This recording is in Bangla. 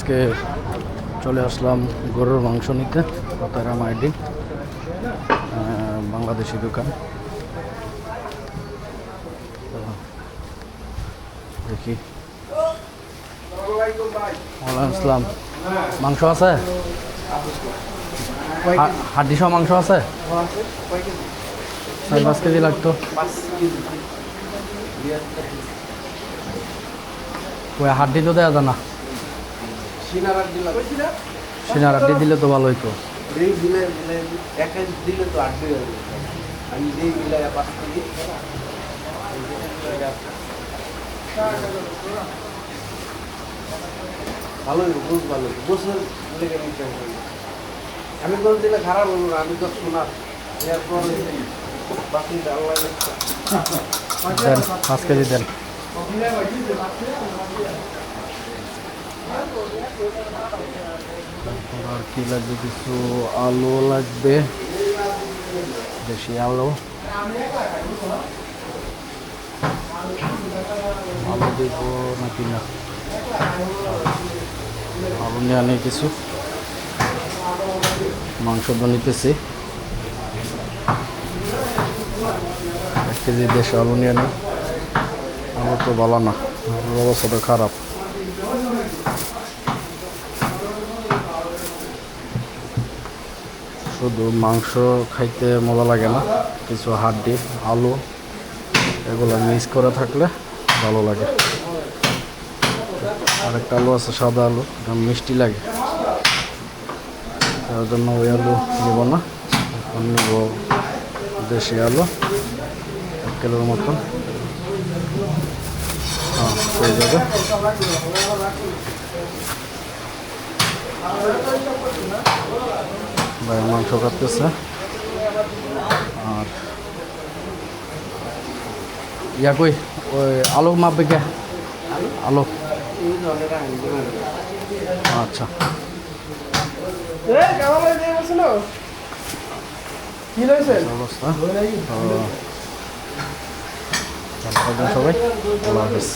আজকে চলে আসলাম গরুর মাংস নিতে, তারা মাইডি বাংলাদেশি দোকান। দেখি। ওয়ালাইকুম মাংস আছে? হা- হাড্ডি সহ মাংস আছে? চার পাঁচ কেজি লাগতো। হাড্ডি তো দেওয়া জানা সিনার হাড্ডি দিলে তো ভালো হইতো এই দিলে তো আমি যেই পাঁচ ভালো বুঝ ভালো বছর লেগে নিতে আমি কোন দিলে খারাপ হলো না আমি তো শোনার এরপর বাকি আল্লাহ পাঁচ কেজি দেন। আর কি লাগবে? কিছু আলু লাগবে। দেশি আলু। আলু দেব নাকি না? আলু নিয়ে আনি কিছু। মাংস বানিতেছি এক কেজি দেশি আলু নিয়ে আনি আলু তো ভালো না। আলুর অবস্থাটা খারাপ। শুধু মাংস খাইতে মজা লাগে না, কিছু হাড্ডি, আলু, এগুলো মিক্স করে থাকলে ভালো লাগে। আরেকটা আলু আছে, সাদা আলু, এটা মিষ্টি লাগে। তার জন্য ওই আলু নিব না, এখন নিব দেশি আলু, এক কিলোর মতন। হ্যাঁ হয়ে যাবে। ভাই মাংস কাটতেছে। আর ইয়া কই? ওই আলু মাপবে কে? আলু। আচ্ছা। অবস্থা। সবাই। আল্লাহ হাফিজ।